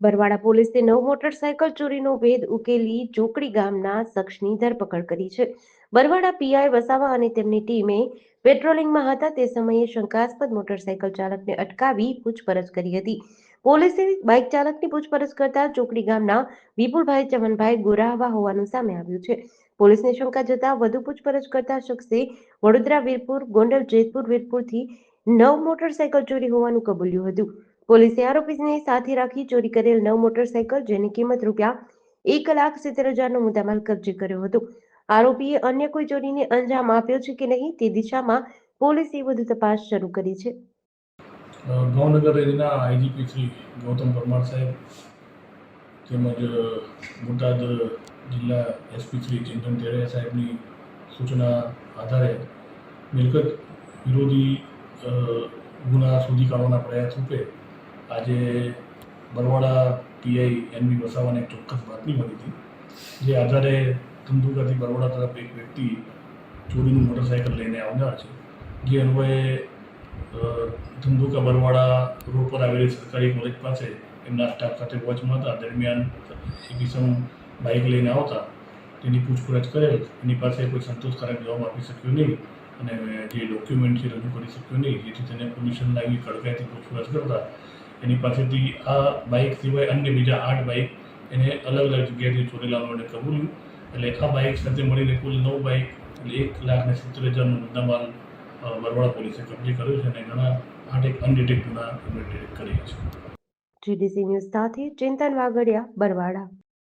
બરવાડા પોલીસે નવ મોટરસાયકલ ચોરીનો ભેદ ઉકેલી ચોકડી ગામના શખ્સની ધરપકડ કરી છે. બરવાડા પીઆઈ વસાવા અને તેમની ટીમે પેટ્રોલિંગમાં હતા તે સમયે શંકાસ્પદ મોટરસાયકલ ચાલકને અટકાવી પૂછપરછ કરી હતી. પોલીસે બાઇક ચાલકની પૂછપરછ કરતા ચોકડી ગામના વિપુલભાઈ ચમનભાઈ ગોરાહવા હોવાનું સામે આવ્યું છે. પોલીસને શંકા જતા વધુ પૂછપરછ કરતા શખ્સે વડોદરા વીરપુર, ગોંડલ, જેતપુર, વીરપુરથી નવ મોટરસાયકલ ચોરી હોવાનું કબૂલ્યું હતું. પોલીસે આરોપીને સાથે રાખી ચોરી કરેલ નવ મોટરસાયકલ જેની કિંમત રૂપિયા એક લાખ સિત્તેર હજારનો મુદ્દામાલ કબજે કર્યો હતો. આરોપીએ અન્ય કોઈ ચોરીને અંજામ આપ્યો છે કે નહીં તે દિશામાં પોલીસે વધુ તપાસ શરૂ કરી છે. ભાવનગર એરિયાના આઈજીપી શ્રી ગૌતમ પરમાર સાહેબ તેમજ બોટાદ જિલ્લા એસપી શ્રી ચિંતન તેરૈયા સાહેબની સૂચના આધારે મિલકત વિરોધી ગુના શોધી કાઢવાના પ્રયાસ રૂપે આજે બરવાડા પીઆઈ એનબી વસાવાને એક ચોક્કસ બાતમી મળી હતી, જે આધારે ધંધુકાથી બરવાડા તરફ એક વ્યક્તિ ચોરીનું મોટરસાયકલ લઈને આવનાર છે. જે અન્વયે ધંધુકા બરવાડા રોડ પર આવેલી સરકારી કોલેજ પાસે એમના સ્ટાફ સાથે વોચમાં હતા. દરમિયાન એક ઇસમ બાઇક લઈને આવતા, તેની પૂછપરછ કરેલ, એની પાસે કોઈ સંતોષકારક જવાબ આપી શક્યો નહીં અને જે ડોક્યુમેન્ટ છે રજૂ કરી શક્યો નહીં, જેથી તેને પરમિશન લાગી કડકાઈથી પૂછપરછ કરતા એની પાસેથી આ બાઇક સિવાય અન્ય બીજા આઠ બાઇક એને અલગ અલગ જગ્યાએથી ચોરેલાનું એને કબૂલ્યું. એટલે આ બાઇક સાથે મળીને કુલ નવ બાઇક એટલે એક લાખ ને સિત્તેર હજારનો મુદ્દામાલ અ, પોલીસે કબજે કર્યો છે અને ઘણા આઠ એક અનડિટેક ગુના ડિટેક્ટ કર્યા છે. જીડીસી ન્યૂઝ સાથે ચિંતન વાગડિયા બરવાડા.